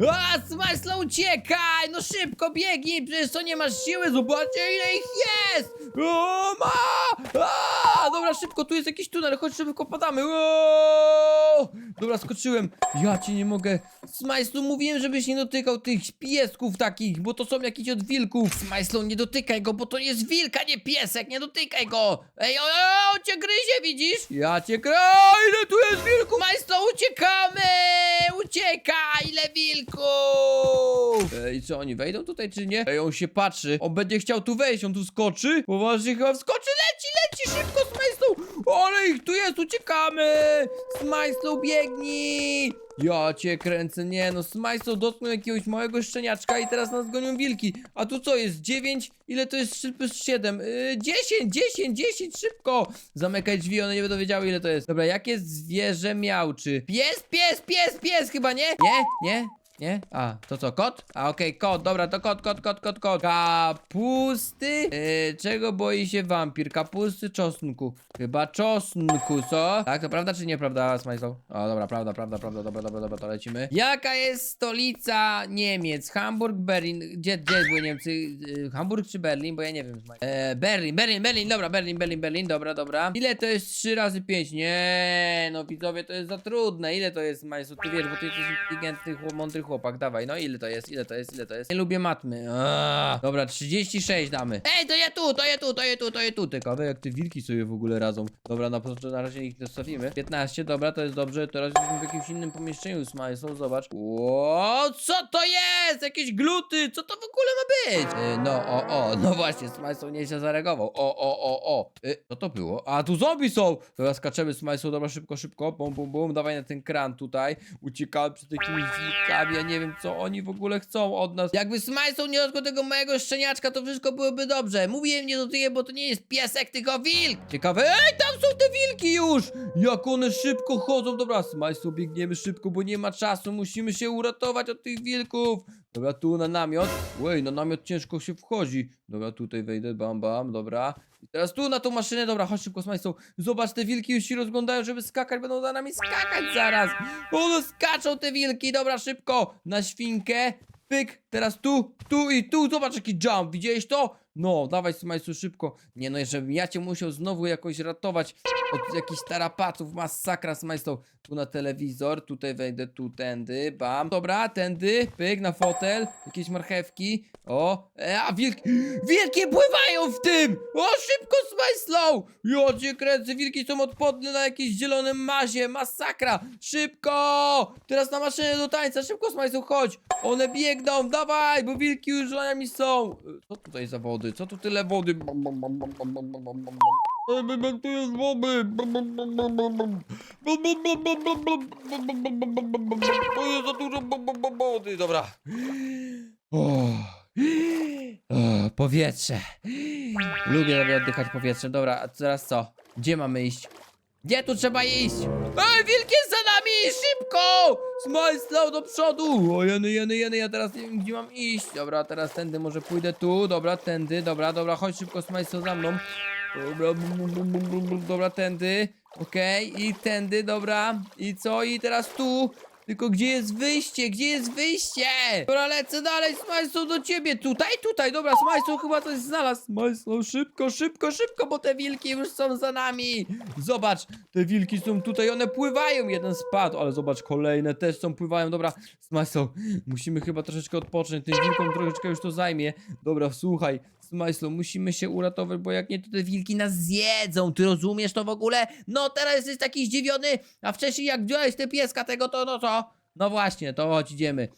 A, Smajslo, uciekaj! No szybko biegnij, przecież to nie masz siły, zobaczcie ile ich jest! O, ma! A, dobra, szybko, tu jest jakiś tunel, chodź szybko padamy. O! Dobra, skoczyłem. Ja ci nie mogę. Smajslu, mówiłem, żebyś nie dotykał tych piesków takich, bo to są jakieś od wilków. Smajslu, nie dotykaj go, bo to jest wilk, a nie piesek, nie dotykaj go. Ej, o, o, cię gryzie, widzisz? Ja cię gry... O, ile tu jest wilku? Smajslu, uciekamy! Uciekaj, ile wilków! Ej, co, oni wejdą tutaj, czy nie? Ej, on się patrzy. On będzie chciał tu wejść, on tu skoczy? Poważnie chyba wskoczy, leci, leci, szybko, Smajslu! Ale ich tu jest, uciekamy! Smajslu, biegnij! Ja cię kręcę, nie no, Smajslu dotknął jakiegoś małego szczeniaczka i teraz nas gonią wilki. A tu co jest? 9? Ile to jest 3 plus 7? Yy, 10, 10, 10, szybko! Zamykaj drzwi, one nie będą wiedziały ile to jest. Dobra, jakie zwierzę miałczy? Pies, pies, pies, pies chyba, nie? Nie, nie, nie? A, to co, kot? A, okej, kot, dobra, to kot, kot, kot, kot, kot. Kapusty? Yy, czego boi się wampir? Kapusty, czosnku. Chyba czosnku, co? Tak, to prawda czy nieprawda, Smajslow? O, dobra, prawda, prawda, prawda, dobra, dobra, dobra, to lecimy. Jaka jest stolica Niemiec? Hamburg, Berlin, gdzie, gdzie były Niemcy? Yy, Hamburg czy Berlin? Bo ja nie wiem. Smaj- E, Berlin, Berlin, Berlin, dobra, Berlin, Berlin, Berlin, dobra, dobra. Ile to jest 3 razy 5? Nie, no widzowie, to jest za trudne. Ile to jest, Smajslow? Ty wiesz, bo ty jesteś inteligentny, mądry chłopak, dawaj, no ile to jest, ile to jest, ile to jest? Nie lubię matmy. Aaaa. Dobra, 36 damy. Ej, to ja tu, to ja tu, to ja tu, to ja tu. Ciekawe jak te wilki sobie w ogóle radzą. Dobra, na, początku- na razie ich zostawimy. 15, dobra, to jest dobrze. Teraz jesteśmy w jakimś innym pomieszczeniu, Smajslow, zobacz. Ło, co to jest? Jakieś gluty, co to w ogóle ma być? E, no, o, o, no właśnie, Smajslow nieźle zareagował. O, o, o, o. E, co to było? A, tu zombie są! Dobra, skaczemy, Smajslow, dobra, szybko, szybko. Bum, bum, bum, dawaj na ten kran tutaj. Uciekamy przed takimi wilkami, ja nie wiem, co oni w ogóle chcą od nas. Jakby Smajslow nie dotknął tego mojego szczeniaczka, to wszystko byłoby dobrze. Mówiłem nie dotyję, bo to nie jest piesek, tylko wilk. Ciekawe, ej, wilki już! Jak one szybko chodzą. Dobra, Smajslow, biegniemy szybko, bo nie ma czasu. Musimy się uratować od tych wilków. Dobra, tu na namiot. Łej, na namiot ciężko się wchodzi. Dobra, tutaj wejdę, bam, bam, dobra. I teraz tu na tą maszynę, dobra, chodź szybko, Smajslow. Zobacz, te wilki już się rozglądają, żeby skakać, będą za nami skakać zaraz. One skaczą te wilki, dobra, szybko. Na świnkę, pyk, teraz tu, tu i tu, zobacz jaki jump, widziałeś to? No, dawaj Smajsu szybko. Nie no, żebym ja cię musiał znowu jakoś ratować od jakichś tarapatów, masakra Smajsu. Tu na telewizor, tutaj wejdę, tu tędy, bam. Dobra, tędy, pyk, na fotel, jakieś marchewki. O, e, a wilki, wilki pływają w tym! O, szybko Smajslow! Jo, cię wilki są odporne na jakieś zielone mazie, masakra! Szybko! Teraz na maszynę do tańca, szybko Smajslow, chodź! One biegną, dawaj, bo wilki już za nami są. E, Co tutaj za wody? Co tu tyle wody? Bam, bam, Tu jest wody. Bam, bam. Tu jest za dużo wody, dobra. O. O, powietrze. Lubię oddychać powietrzem. Dobra, a teraz co? Gdzie mamy iść? Gdzie tu trzeba iść? Ej, wilk jest za nami! Szybko! Slow do przodu! O, jeny, jeny, jeny, ja teraz nie wiem, gdzie mam iść. Dobra, teraz tędy może pójdę tu. Dobra, tędy, dobra, dobra, chodź szybko, slow za mną. Dobra, bum, bum, bum, bum, bum, dobra, tędy. Okej, i tędy, dobra. I co? I teraz tu. Tylko gdzie jest wyjście? Gdzie jest wyjście? Dobra, lecę dalej, Smajslow do ciebie. Tutaj, tutaj, dobra, Smajslow chyba coś znalazł. Smajslow, szybko, szybko, szybko, bo te wilki już są za nami. Zobacz, te wilki są tutaj, one pływają. Jeden spadł, ale zobacz, kolejne też są, pływają. Dobra, Smajslow, musimy chyba troszeczkę odpocząć. Tym wilkom troszeczkę już to zajmie. Dobra, słuchaj, Smajslow, musimy się uratować, bo jak nie, to te wilki nas zjedzą. Ty rozumiesz to w ogóle? No, teraz jesteś taki zdziwiony, a wcześniej jak wziąłeś te pieska tego, to no co? No właśnie, to chodź, idziemy.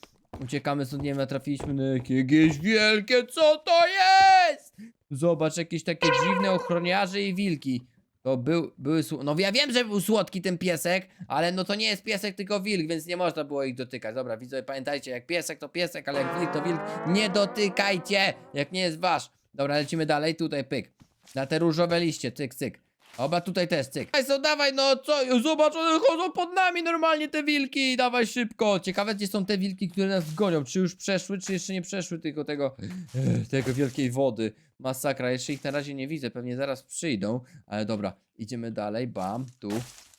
Uciekamy stąd, nie wiem, natrafiliśmy na jakieś wielkie, co to jest? Zobacz, jakieś takie dziwne ochroniarze i wilki. To był, były, sł- no ja wiem, że był słodki ten piesek, ale no to nie jest piesek, tylko wilk, więc nie można było ich dotykać. Dobra, widzowie, pamiętajcie, jak piesek to piesek, ale jak wilk to wilk, nie dotykajcie, jak nie jest wasz. Dobra, lecimy dalej, tutaj pyk. Na te różowe liście, cyk, cyk. Oba tutaj też, cyk. Państwo, dawaj, no co? Zobacz, one chodzą pod nami normalnie te wilki. Dawaj szybko. Ciekawe, gdzie są te wilki, które nas gonią. Czy już przeszły, czy jeszcze nie przeszły tylko tego, Ech, tego wielkiej wody. Masakra, jeszcze ich na razie nie widzę. Pewnie zaraz przyjdą. Ale dobra, idziemy dalej. Bam, tu.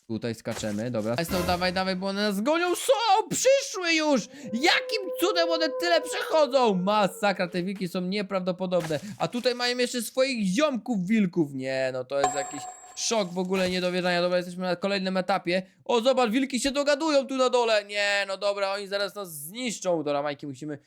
Tutaj skaczemy, dobra. Smajslow, dawaj, dawaj, bo one nas gonią. Są, przyszły już! Jakim cudem one tyle przechodzą? Masakra, te wilki są nieprawdopodobne. A tutaj mają jeszcze swoich ziomków wilków. Nie, no to jest jakiś szok w ogóle niedowierzania. Dobra, jesteśmy na kolejnym etapie. O, zobacz, wilki się dogadują tu na dole. Nie, no dobra, oni zaraz nas zniszczą. Dobra, Majki, musimy...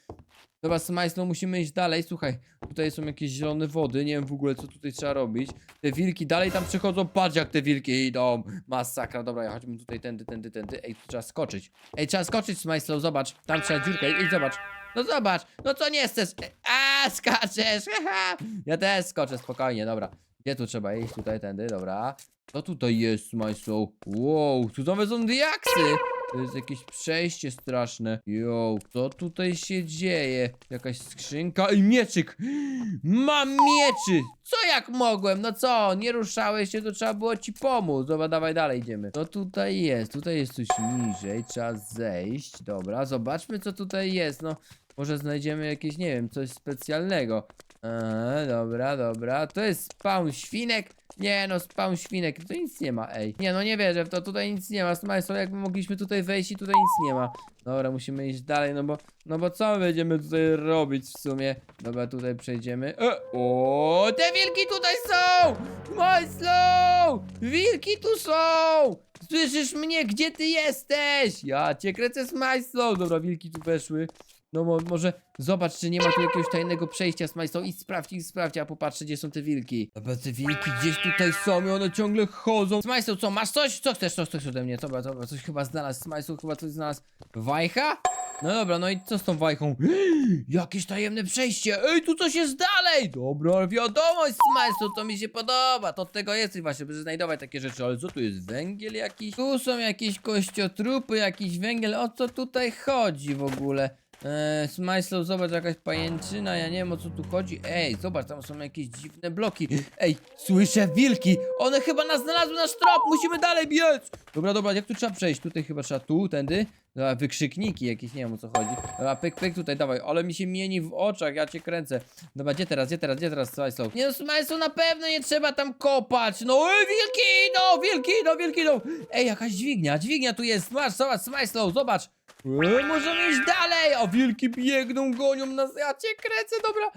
Dobra, Smajslow, musimy iść dalej. Słuchaj, tutaj są jakieś zielone wody. Nie wiem w ogóle, co tutaj trzeba robić. Te wilki dalej tam przechodzą. Patrz, jak te wilki idą. Masakra. Dobra, ja chodźmy tutaj tędy, tędy, tędy. Ej, tu trzeba skoczyć. Ej, trzeba skoczyć, Smajslow, zobacz. Tam trzeba dziurkę. Ej, zobacz. No zobacz. No co nie chcesz? Ej, A, skaczesz. Ja też skoczę, spokojnie, dobra. Gdzie tu trzeba iść? Tutaj, tędy, dobra. Co tutaj jest, Smajslow? Wow, tu nowe są diaksy. To jest jakieś przejście straszne. Yo, co tutaj się dzieje? Jakaś skrzynka i mieczyk. Mam mieczy! Co jak mogłem? No co? Nie ruszałeś się, to trzeba było ci pomóc. Dobra, dawaj dalej idziemy. To tutaj jest, tutaj jest coś niżej, trzeba zejść. Dobra, zobaczmy co tutaj jest. No, może znajdziemy jakieś, nie wiem, coś specjalnego. Eee, dobra, dobra. To jest spawn świnek. Nie no, spawn świnek, to nic nie ma, ej. Nie no, nie wierzę w to, tutaj nic nie ma. Smajslow, jakby mogliśmy tutaj wejść i tutaj nic nie ma. Dobra, musimy iść dalej, no bo, no bo co my będziemy tutaj robić w sumie? Dobra, tutaj przejdziemy. E, o, te wilki tutaj są! Smajslow! Wilki tu są! Słyszysz mnie? Gdzie ty jesteś? Ja cię kręcę Smajslow! Dobra, wilki tu weszły. No mo może zobacz, czy nie ma tu jakiegoś tajnego przejścia z Majstą i sprawdź, i sprawdź, a popatrzę, gdzie są te wilki. Dobra, te wilki gdzieś tutaj są i one ciągle chodzą. Smajstą, co, masz coś? Co chcesz? Co chcesz ode mnie? Dobra, dobra, coś chyba znalazł. Smajstą chyba coś znalazł. Wajcha? No dobra, no i co z tą wajchą? Jakieś tajemne przejście! Ej, tu coś jest dalej! Dobra, wiadomość, Smajstą, to mi się podoba. To od tego jesteś właśnie, by znajdować takie rzeczy. Ale co tu jest? Węgiel jakiś? Tu są jakieś kościotrupy, jakiś węgiel. O co tutaj chodzi w ogóle? Eee, Smajslow, zobacz, jakaś pajęczyna, ja nie wiem o co tu chodzi. Ej, zobacz, tam są jakieś dziwne bloki. Ej, słyszę wilki! One chyba nas znalazły nasz trop, musimy dalej biec! Dobra, dobra, jak tu trzeba przejść? Tutaj chyba trzeba tu, tędy. Dobra, wykrzykniki jakieś, nie wiem o co chodzi. Dobra, pyk, pyk, tutaj, dawaj, ale mi się mieni w oczach, ja cię kręcę. Dobra, gdzie teraz, gdzie teraz, gdzie teraz Smajslow? Nie no, Smajslow, na pewno nie trzeba tam kopać, no ej, wilki idą, wilki idą, wilki idą! Ej, jakaś dźwignia, dźwignia tu jest, masz, zobacz, Smajslow, zobacz! E, możemy iść dalej! A wilki biegną, gonią nas, ja cię kręcę, dobra.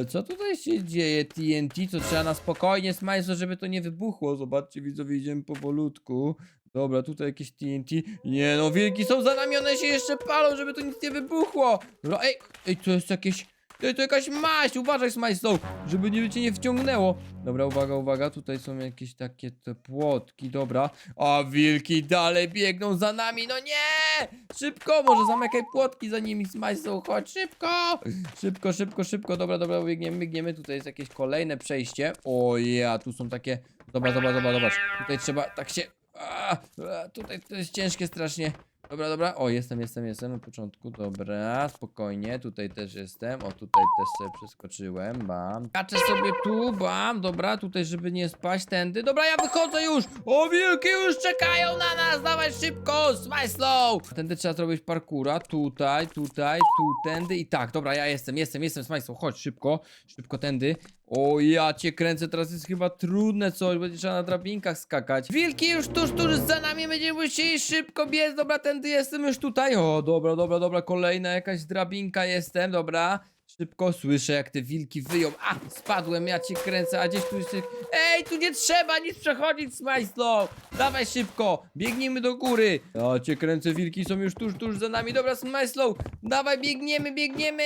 E, co tutaj się dzieje, TNT? To trzeba na spokojnie, smajso, żeby to nie wybuchło. Zobaczcie, widzowie, idziemy powolutku. Dobra, tutaj jakieś TNT. Nie no, wilki są za nami, one się jeszcze palą, żeby to nic nie wybuchło. Dobra, ej, ej, to jest jakieś... Ej, to jakaś maść, uważaj Smajslow, żeby nie cię nie wciągnęło. Dobra, uwaga, uwaga, tutaj są jakieś takie te płotki, dobra. A wilki dalej biegną za nami, no nie! Szybko, może zamykaj płotki za nimi, Smajslow, chodź, szybko! Szybko, szybko, szybko, dobra, dobra, biegniemy, biegniemy, tutaj jest jakieś kolejne przejście. O ja, tu są takie, dobra, dobra, dobra, zobacz, tutaj trzeba tak się... A, a, tutaj to jest ciężkie strasznie. Dobra, dobra. O, jestem, jestem, jestem na początku. Dobra, spokojnie. Tutaj też jestem. O, tutaj też sobie przeskoczyłem. Bam. Kaczę sobie tu, bam. Dobra, tutaj, żeby nie spaść tędy. Dobra, ja wychodzę już. O, wilki już czekają na nas. Dawaj szybko, smile slow. Tędy trzeba zrobić parkura. Tutaj, tutaj, tu, tędy i tak. Dobra, ja jestem, jestem, jestem, smile slow. Chodź szybko, szybko tędy. O, ja cię kręcę, teraz jest chyba trudne coś, będzie trzeba na drabinkach skakać. Wilki już tuż, tuż za nami, będziemy musieli szybko biec, dobra, tędy jestem już tutaj. O, dobra, dobra, dobra, kolejna jakaś drabinka jestem, dobra. Szybko słyszę, jak te wilki wyją. A, spadłem, ja cię kręcę, a gdzieś tu jest... Ej, tu nie trzeba nic przechodzić, Smajslow! Dawaj szybko, biegnijmy do góry. Ja cię kręcę, wilki są już tuż, tuż za nami. Dobra, Smajslow, dawaj, biegniemy, biegniemy!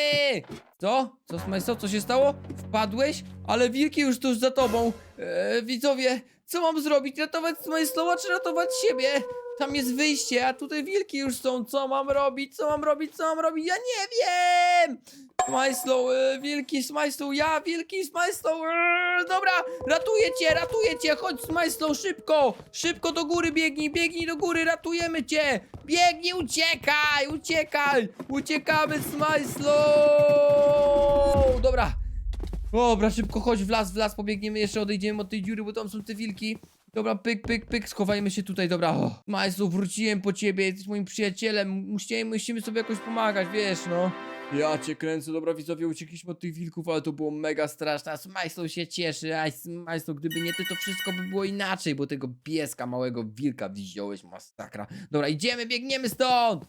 Co? Co, Smajslow, co się stało? Wpadłeś? Ale wilki już tuż za tobą. Eee, widzowie, co mam zrobić? Ratować Smajslowa czy ratować siebie? Tam jest wyjście, a tutaj wilki już są. Co mam robić? Co mam robić? Co mam robić? Ja nie wiem! Smajslow, e, wilki, Smajslow, ja, wilki, Smajslow, e, dobra, ratuję cię, ratuję cię, chodź szybko, szybko do góry biegnij, biegnij do góry, ratujemy cię, biegnij, uciekaj, uciekaj, uciekamy Smajslow, dobra, dobra, szybko chodź w las, w las, pobiegniemy jeszcze, odejdziemy od tej dziury, bo tam są te wilki. Dobra, pyk, pyk, pyk, schowajmy się tutaj, dobra. O, Majslu, wróciłem po ciebie, jesteś moim przyjacielem. Musimy, musimy sobie jakoś pomagać, wiesz, no. Ja cię kręcę, dobra widzowie, uciekliśmy od tych wilków, ale to było mega straszne, Smajslow się cieszy, a Smajslow, gdyby nie ty, to wszystko by było inaczej, bo tego pieska małego wilka wziąłeś, masakra. Dobra, idziemy, biegniemy stąd!